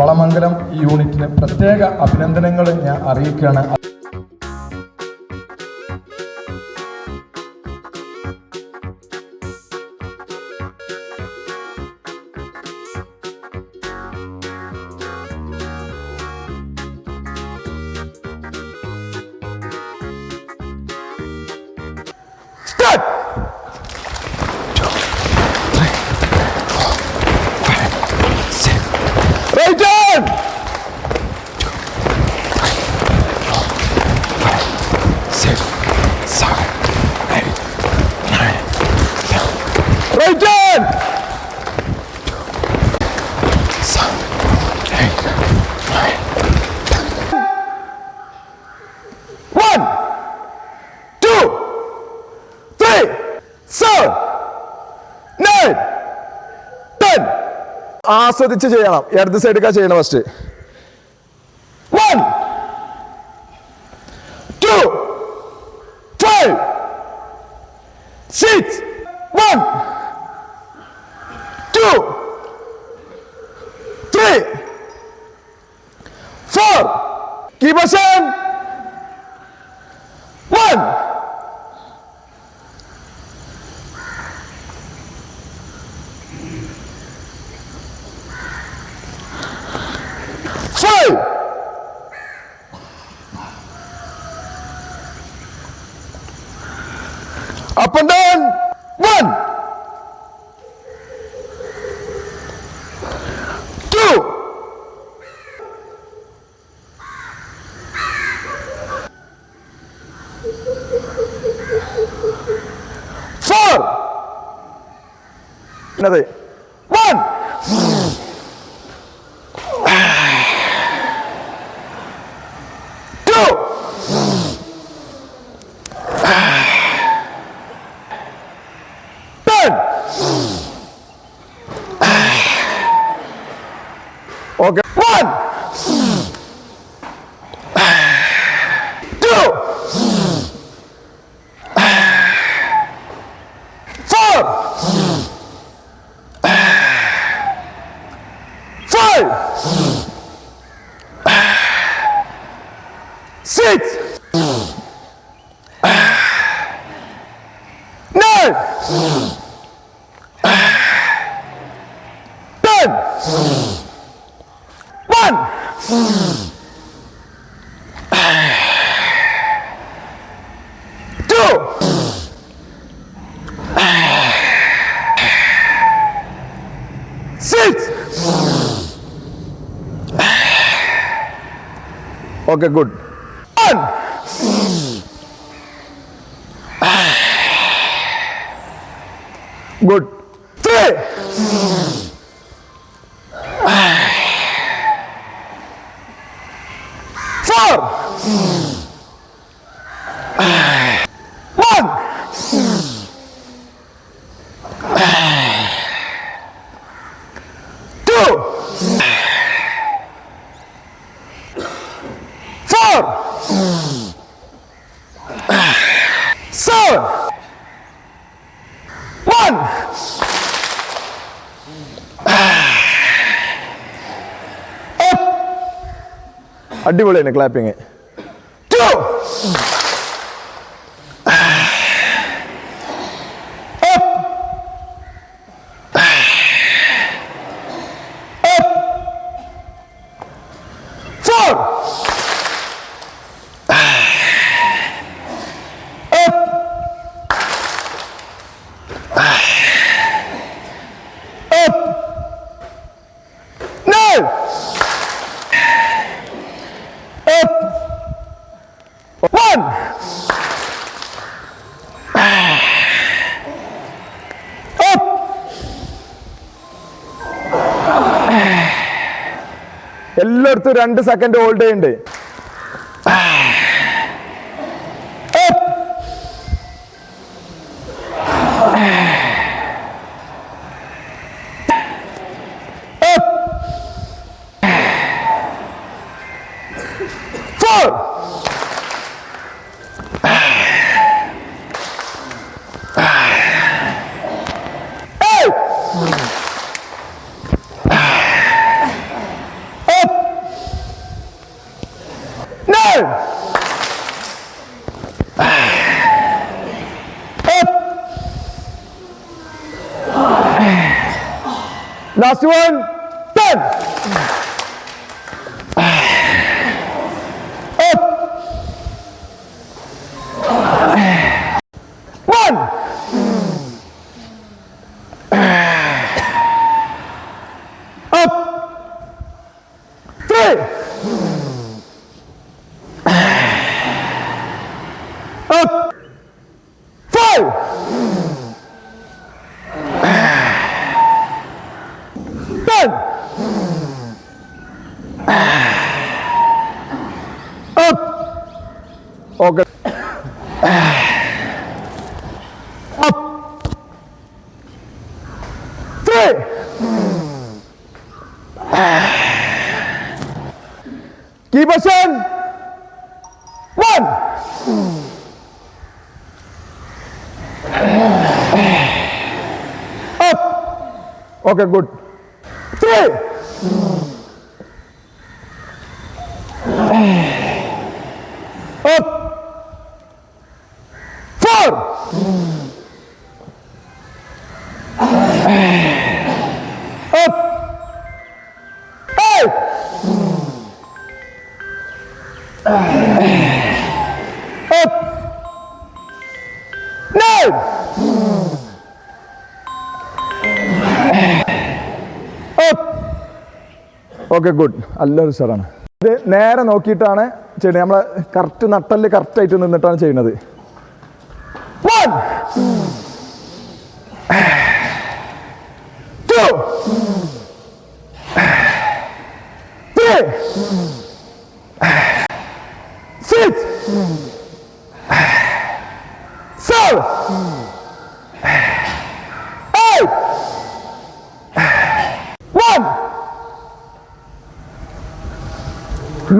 വളമംഗലം യൂണിറ്റിന് പ്രത്യേക അഭിനന്ദനങ്ങൾ ഞാൻ അറിയിക്കുകയാണ്. ആസ്വദിച്ച് ചെയ്യണം. ഇടത് സൈഡിക്കാ ചെയ്യണം first one two one two three four key അഷൻ Up and down. One. Two. Four. Another. Sit. Okay, good. One. Good. Three. അടിപൊളിയാണ് ക്ലാപ്പിങ് എല്ലായിടത്തും രണ്ട് സെക്കൻഡ് ഹോൾഡ് ചെയ്യുന്നുണ്ട് Last one. Ten. Up. One. Up. Three. Up. Five. Ten. Up. Okay. Up. Three. Keep motion. One. Up. Okay, good. Oh. Okay good നല്ലൊരു സാറാണ് ഇത് നേരെ നോക്കിയിട്ടാണ് ചെയ്യുന്നത്. നമ്മൾ കറക്റ്റ് നട്ടൽ കറക്റ്റ് ആയിട്ട് നിന്നിട്ടാണ് ചെയ്യുന്നത്. One.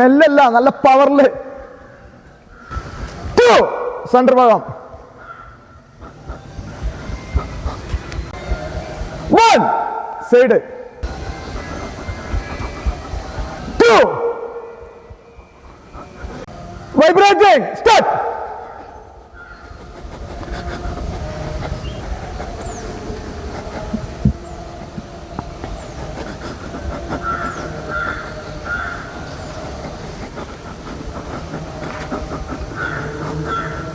മെല്ലല്ല നല്ല പവറിൽ ടു സെന്റർ ഭാഗം. One side to vibrating start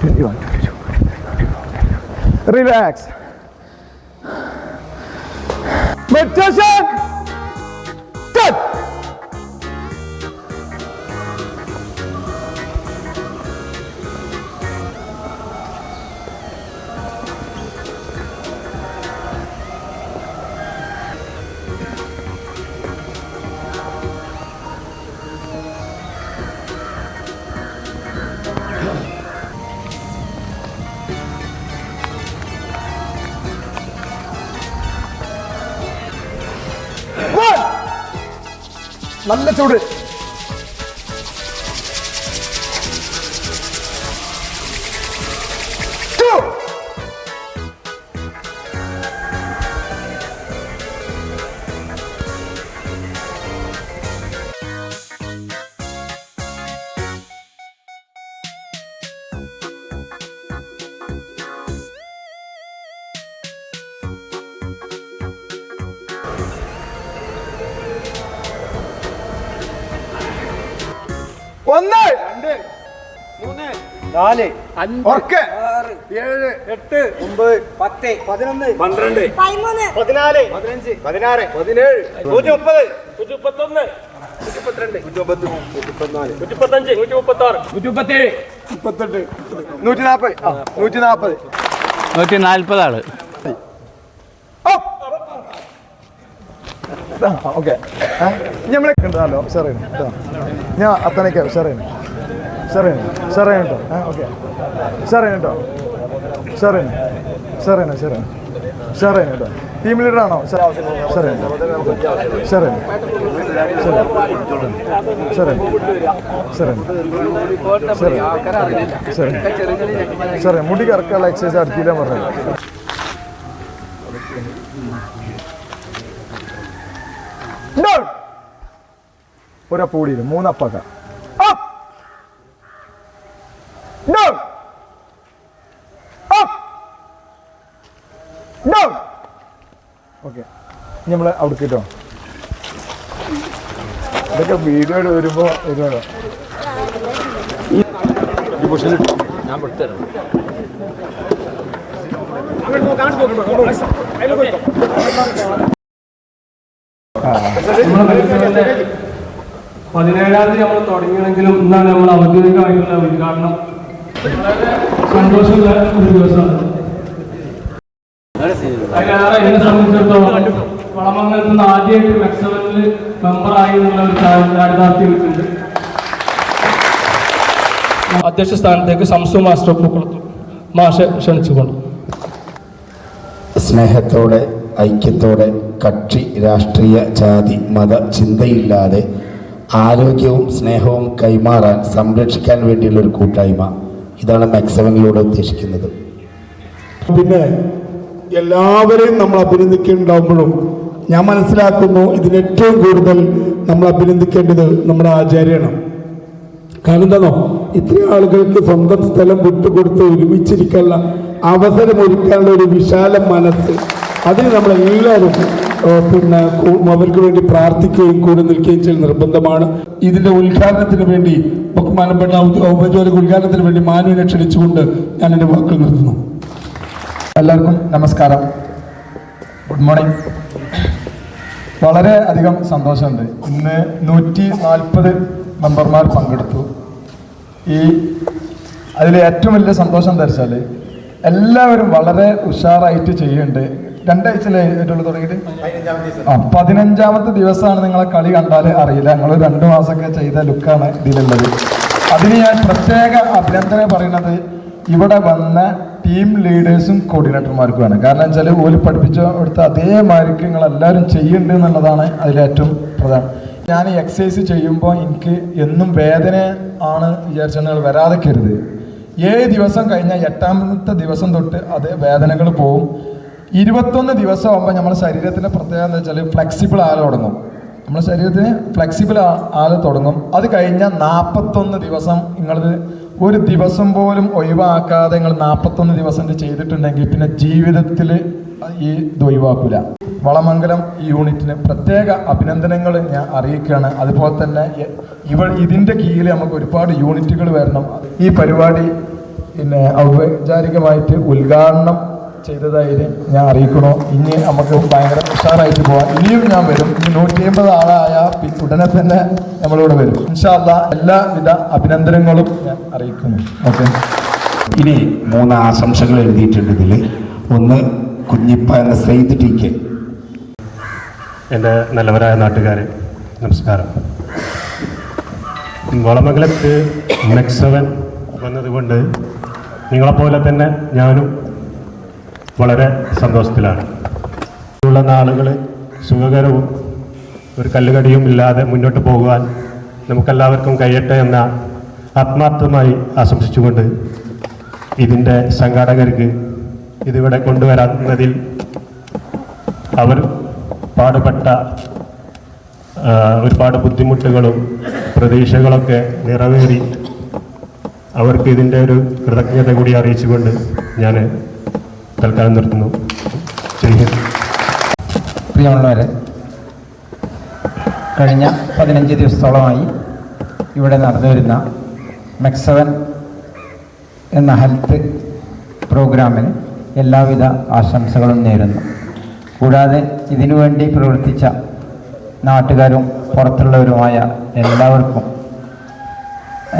twenty one twenty two relax നല്ല ചൂട്. നാല് അഞ്ച് ആറ് ഏഴ് എട്ട് ഒമ്പത് പത്ത് പതിനൊന്ന് പന്ത്രണ്ട് പതിമൂന്ന്. പതിനാല് പതിനഞ്ച് പതിനാറ് പതിനേഴ് നൂറ്റി മുപ്പത് നൂറ്റി മുപ്പത്തൊന്ന് നൂറ്റി മുപ്പത്തിരണ്ട് നൂറ്റി മുപ്പത്തി നൂറ്റി മുപ്പത്തിനാല് നൂറ്റി മുപ്പത്തഞ്ച് നൂറ്റി മുപ്പത്തി നൂറ്റി മുപ്പത്തേഴ് മുപ്പത്തെട്ട് നൂറ്റി നാൽപ്പത് നൂറ്റി നാൽപ്പത് നൂറ്റി നാൽപ്പത് ആൾ Up. ഓക്കെ നമ്മളെ കണ്ടല്ലോ സാറേ ഞാൻ അത്തനയ്ക്ക് സാറേ സെറീന സെറീന കേട്ടോ ആ ഓക്കെ സെറീന കേട്ടോ സെറീന കേട്ടോ ടീം ലീഡർ ആണോ Serena Serena Serena Serena Serena Serena Serena മുടി കറക്കാനുള്ള എക്സസൈസ് അടുത്തില്ല പറഞ്ഞത് ഒരപ്പൂടിയില്ല മൂന്നപ്പക്ക ഓക്കെ. നമ്മൾ അവിടെ കിട്ടോ ഇതൊക്കെ വീഡിയോ വരുമ്പോൾ വരുമോ നമ്മുടെ പരിസരത്തെ പതിനേഴാം തീയതി നമ്മൾ തുടങ്ങിയെങ്കിലും ഇന്നാണ് നമ്മൾ ഔദ്യോഗികമായിട്ടുള്ള ഉദ്ഘാടനം സന്തോഷമുള്ള ഒരു ദിവസമാണ്. അതിലേറെ എന്നെ സംബന്ധിച്ചിടത്തോളം വളമംഗലത്ത് നിന്ന് ആദ്യമായിട്ട് മെക്സവനിൽ മെമ്പറായി എന്നുള്ള ഒരു ചാരിതാർത്ഥ്യം ഉണ്ട് അധ്യക്ഷ സ്ഥാനത്തേക്ക് സംസു മാസ്റ്റർ പൂക്കുളത്തു. മാഷെ ക്ഷണിച്ചുകൊണ്ട്. സ്നേഹത്തോടെ ഐക്യത്തോടെ കക്ഷി രാഷ്ട്രീയ ജാതി മത ചിന്തയില്ലാതെ ആരോഗ്യവും സ്നേഹവും കൈമാറാൻ സംരക്ഷിക്കാൻ വേണ്ടിയുള്ള ഒരു കൂട്ടായ്മ ഇതാണ് മാക്സവനിലൂടെ ഉദ്ദേശിക്കുന്നത്. പിന്നെ എല്ലാവരെയും നമ്മൾ അഭിനന്ദിക്കുന്നുണ്ടാകുമ്പോഴും ഞാൻ മനസ്സിലാക്കുന്നു ഇതിന് ഏറ്റവും കൂടുതൽ നമ്മൾ അഭിനന്ദിക്കേണ്ടത് നമ്മുടെ ആചാര്യനാണ്. കാരണം എന്താണോ ഇത്രയും ആളുകൾക്ക് സ്വന്തം സ്ഥലം വിട്ടുകൊടുത്ത് ഒരുമിച്ചിരിക്കാനുള്ള അവസരം ഒരുക്കാനുള്ള ഒരു വിശാല മനസ്സ്. അതിന് നമ്മളെല്ലാവരും പിന്നെ അവർക്ക് വേണ്ടി പ്രാർത്ഥിക്കുകയും കൂടെ നിൽക്കുകയും ചെയ്യൽ നിർബന്ധമാണ്. ഇതിന്റെ ഉദ്ഘാടനത്തിന് വേണ്ടി ബഹുമാനപ്പെട്ട ഔപചാരിക ഉദ്ഘാടനത്തിന് വേണ്ടി മാനുവിനെ ക്ഷണിച്ചുകൊണ്ട് ഞാൻ എന്റെ വാക്കുകൾ നിർത്തുന്നു. എല്ലാവർക്കും നമസ്കാരം. ഗുഡ് മോർണിംഗ് വളരെ അധികം സന്തോഷമുണ്ട്. ഇന്ന് നൂറ്റി നാൽപ്പത് മെമ്പർമാർ പങ്കെടുത്തു. ഈ അതിൽ ഏറ്റവും വലിയ സന്തോഷം എന്താ വെച്ചാൽ എല്ലാവരും വളരെ ഉഷാറായിട്ട് ചെയ്യുന്നുണ്ട്. രണ്ടാഴ്ചയിലെ ഏറ്റവും തുടങ്ങിയിട്ട്? ആ പതിനഞ്ചാമത്തെ ദിവസമാണ് നിങ്ങളെ കളി കണ്ടാൽ അറിയില്ല. ഞങ്ങൾ രണ്ട് മാസമൊക്കെ ചെയ്ത ലുക്കാണ് ഇതിലുള്ളത്. അതിന് ഞാൻ പ്രത്യേക അഭിനന്ദനം പറയുന്നത് ഇവിടെ വന്ന ടീം ലീഡേഴ്സും കോർഡിനേറ്റർമാർക്കുമാണ് കാരണം വെച്ചാൽ ഓൽ പഠിപ്പിച്ച കൊടുത്ത അതേമാതിരിക്ക് നിങ്ങൾ എല്ലാവരും ചെയ്യുന്നുണ്ട് എന്നുള്ളതാണ് അതിലേറ്റവും പ്രധാനം. ഞാൻ എക്സസൈസ് ചെയ്യുമ്പോൾ എനിക്ക് എന്നും വേദന ആണ് വിചാരിച്ചാൽ നിങ്ങൾ വരാതെ കരുത് ഏഴ് ദിവസം കഴിഞ്ഞാൽ എട്ടാമത്തെ ദിവസം തൊട്ട് അത് വേദനകൾ പോവും. ഇരുപത്തൊന്ന് ദിവസം ആകുമ്പോൾ നമ്മുടെ ശരീരത്തിന്റെ പ്രത്യേകത എന്താ വെച്ചാൽ ഫ്ലെക്സിബിൾ ആകാൻ തുടങ്ങും. നമ്മുടെ ശരീരത്തിന് ഫ്ലെക്സിബിൾ ആൽ തുടങ്ങും. അത് കഴിഞ്ഞാൽ നാൽപ്പത്തൊന്ന് ദിവസം നിങ്ങളിത് ഒരു ദിവസം പോലും ഒഴിവാക്കാതെ നിങ്ങൾ നാൽപ്പത്തൊന്ന് ദിവസം ചെയ്തിട്ടുണ്ടെങ്കിൽ പിന്നെ ജീവിതത്തിൽ ഈ ഇത് ഒഴിവാക്കില്ല വളമംഗലം യൂണിറ്റിന് പ്രത്യേക അഭിനന്ദനങ്ങൾ ഞാൻ അറിയിക്കുകയാണ്. അതുപോലെ തന്നെ ഇവ ഇതിന്റെ കീഴിൽ നമുക്ക് ഒരുപാട് യൂണിറ്റുകൾ വരണം. ഈ പരിപാടി പിന്നെ ഔപചാരികമായിട്ട് ഉദ്ഘാടനം ചെയ്തതായിട്ട് ഞാൻ അറിയിക്കണോ ഇനി നമുക്ക് ഭയങ്കര ഉഷാറായിട്ട് പോവാം. ഇനിയും ഞാൻ വരും. ഇനി നൂറ്റി അമ്പത് ആളായ പി- ഉടനെ തന്നെ നമ്മളിവിടെ വരും. ഇൻഷാല്ല എല്ലാവിധ അഭിനന്ദനങ്ങളും ഞാൻ അറിയിക്കുന്നു. ഓക്കെ. ഇനി മൂന്ന് ആശംസകൾ എഴുതിയിട്ടുണ്ട് ഇതിൽ ഒന്ന് കുഞ്ഞിപ്പ എന്ന സെയ്ത് ടി കെ. എന്റെ നല്ലവരായ നാട്ടുകാരെ നമസ്കാരം. വളമംഗലത്ത് മെക്സവൻ വന്നതുകൊണ്ട് നിങ്ങളെപ്പോലെ തന്നെ ഞാനും വളരെ സന്തോഷത്തിലാണ്. ഉള്ള നാളുകൾ സുഖകരവും ഒരു കല്ലുകടിയും ഇല്ലാതെ മുന്നോട്ട് പോകുവാൻ നമുക്കെല്ലാവർക്കും കഴിയട്ടെ എന്ന ആത്മാർത്ഥമായി ആശംസിച്ചുകൊണ്ട് ഇതിന്റെ സംഘാടകർക്ക് ഇതിവിടെ കൊണ്ടുവരാന്നതിൽ അവർ പാടുപെട്ട ഒരുപാട് ബുദ്ധിമുട്ടുകളും പ്രതീക്ഷകളൊക്കെ നിറവേറി അവർക്ക് ഇതിന്റെ ഒരു കൃതജ്ഞത കൂടി അറിയിച്ചുകൊണ്ട് ഞാൻ തൽക്കാലം നിർത്തുന്നു. പ്രിയമുള്ളവരെ കഴിഞ്ഞ പതിനഞ്ച് ദിവസത്തോളമായി ഇവിടെ നടന്നു വരുന്ന മെക്സവൻ എന്ന ഹെൽത്ത് പ്രോഗ്രാമിന് എല്ലാവിധ ആശംസകളും നേരുന്നു. കൂടാതെ ഇതിനുവേണ്ടി പ്രവർത്തിച്ച നാട്ടുകാരും പുറത്തുള്ളവരുമായ എല്ലാവർക്കും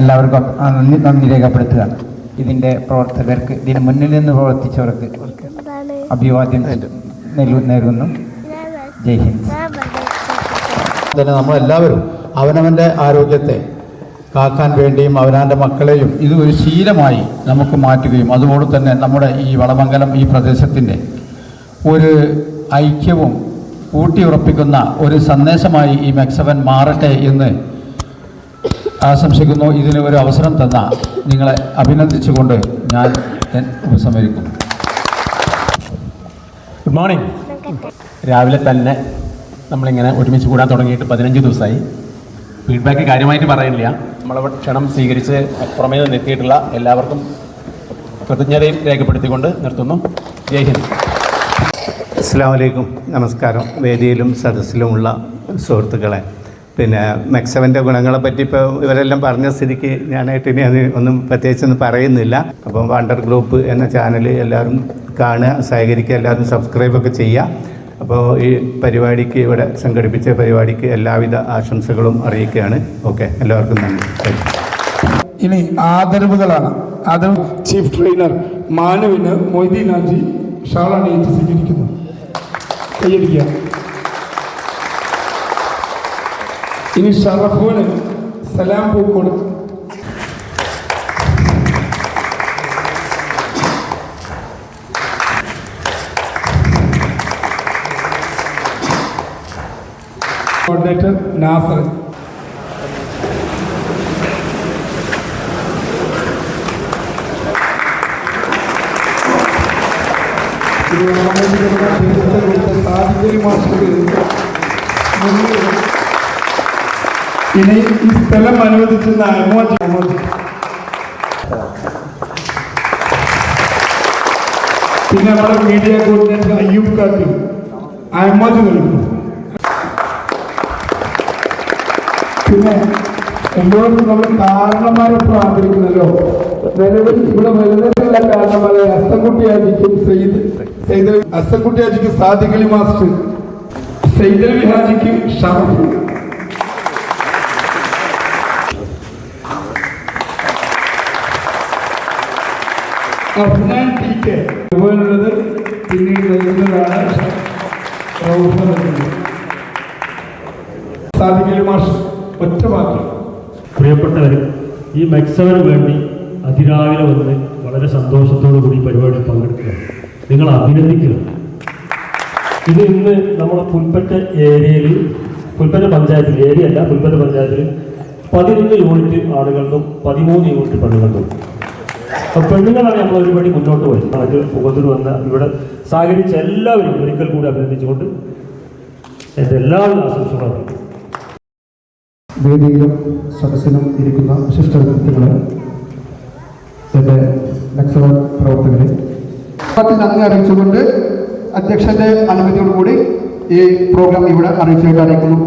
എല്ലാവർക്കും നന്ദി നന്ദി രേഖപ്പെടുത്തുകയാണ്. ഇതിന്റെ പ്രവർത്തകർക്ക് ഇതിന് മുന്നിൽ നിന്ന് പ്രവർത്തിച്ചവർക്ക് അഭിവാദ്യം നേരുന്നു ജയ് ഹിന്ദ്. തന്നെ നമ്മളെല്ലാവരും അവനവന്റെ ആരോഗ്യത്തെ കാക്കാൻ വേണ്ടിയും അവനവന്റെ മക്കളെയും ഇത് ഒരു ശീലമായി നമുക്ക് മാറ്റുകയും അതുപോലെ തന്നെ നമ്മുടെ ഈ വളമംഗലം ഈ പ്രദേശത്തിന്റെ ഒരു ഐക്യവും ഊട്ടിയുറപ്പിക്കുന്ന ഒരു സന്ദേശമായി ഈ മെക്സവൻ മാറട്ടെ എന്ന് ആശംസിക്കുന്നു. ഇതിന് ഒരു അവസരം തന്ന നിങ്ങളെ അഭിനന്ദിച്ചുകൊണ്ട് ഞാൻ എൻ- ഉപസംഹരിക്കുന്നു. ഗുഡ് മോർണിംഗ് രാവിലെ തന്നെ നമ്മളിങ്ങനെ ഒരുമിച്ച് കൂടാൻ തുടങ്ങിയിട്ട് പതിനഞ്ച് ദിവസമായി. ഫീഡ്ബാക്ക് കാര്യമായിട്ട് പറയുന്നില്ല. നമ്മളെ ക്ഷണം സ്വീകരിച്ച് പുറമേ നിന്ന് എത്തിയിട്ടുള്ള എല്ലാവർക്കും കൃതജ്ഞതയും രേഖപ്പെടുത്തിക്കൊണ്ട് നിർത്തുന്നു. ജയ് ഹിന്ദ്. അസ്സാം വലൈക്കും നമസ്കാരം. വേദിയിലും സദസ്സിലുമുള്ള സുഹൃത്തുക്കളെ. പിന്നെ മെക്സവന്റെ ഗുണങ്ങളെ പറ്റി ഇപ്പോൾ ഇവരെല്ലാം പറഞ്ഞ സ്ഥിതിക്ക് ഞാനായിട്ട് ഇനി അത് ഒന്നും പ്രത്യേകിച്ചൊന്നും പറയുന്നില്ല. അപ്പം വണ്ടർ ഗ്രൂപ്പ് എന്ന ചാനൽ എല്ലാവരും കാണുക സഹകരിക്കുക എല്ലാവരും സബ്സ്ക്രൈബ് ഒക്കെ ചെയ്യുക. അപ്പോൾ ഈ പരിപാടിക്ക് ഇവിടെ സംഘടിപ്പിച്ച പരിപാടിക്ക് എല്ലാവിധ ആശംസകളും അറിയിക്കുകയാണ്. ഓക്കെ എല്ലാവർക്കും നന്ദി. ഇനി ആദരവുകളാണ്. ആദരവ് ചീഫ് ട്രെയിനർ മാനുവിന് മൊയ്തീനാജി ഹാജി ഷാളണിയിട്ട് സ്വീകരിക്കുന്നു കൈയടിക്കുക. ഇനി ഷറഫൂന് സലാം പൂക്കോട് കോർഡിനേറ്റർ നാസർ ഇനി ഈ സ്ഥലം അനുവദിച്ചിരുന്ന അമോജി അമോജി പിന്നെ നമ്മുടെ മീഡിയ കോർഡിനേറ്റർ അയ്യൂബ് കാട്ടി അമോജി നൽകുന്നു പിന്നെ എല്ലാവർക്കും നമ്മൾ കാരണന്മാരൊപ്പം ആദരിക്കുന്നല്ലോ. നിലവിൽ ഇവിടെ വരുന്നതിനുള്ള കാരണന്മാരെ. അസംകുട്ടിയാജിക്കും സെയ്ദ് സെയ്ദ് അസംകുട്ടിയാജിക്കും സാദിഖലി മാസ്റ്റർ. സെയ്തലി ഹാജിക്കും ഷറഫ്. അഫ്നാൻ ടി കെ അതുപോലുള്ളത് പിന്നീട് വരുന്നതാണ് പ്രിയപ്പെട്ടവർ ഈ മെക്സവന് വേണ്ടി അതിരാവിലെ വന്ന് വളരെ സന്തോഷത്തോടു കൂടി പരിപാടി പങ്കെടുക്കുക നിങ്ങൾ അഭിനന്ദിക്കുക. ഇത് ഇന്ന് നമ്മുടെ പുൽപ്പറ്റ ഏരിയയിൽ പുൽപ്പറ്റ പഞ്ചായത്തിൽ ഏരിയ അല്ല പുൽപ്പറ്റ പഞ്ചായത്തിൽ പതിനൊന്ന് യൂണിറ്റ് ആളുകൾക്കും പതിമൂന്ന് യൂണിറ്റ് പെണ്ണുങ്ങൾക്കും അപ്പോൾ പെണ്ണുങ്ങളാണ് നമ്മൾ ഒരുപടി മുന്നോട്ട് പോയി അതിൽ മുഖത്തിന് വന്ന ഇവിടെ സഹകരിച്ച എല്ലാവരും ഒരിക്കൽ കൂടി അഭിനന്ദിച്ചുകൊണ്ട് എന്റെ എല്ലാവരും ആശംസകളും വേദിയിലും സദസ്സിലും ഇരിക്കുന്ന വിശിഷ്ട വ്യക്തികളെ എന്റെ നക്സല പ്രവർത്തകരെ. നന്ദി അറിയിച്ചുകൊണ്ട് അധ്യക്ഷന്റെ അനുമതിയോടുകൂടി ഈ പ്രോഗ്രാം ഇവിടെ അറിയിച്ചതായിട്ട് അറിയിക്കുന്നു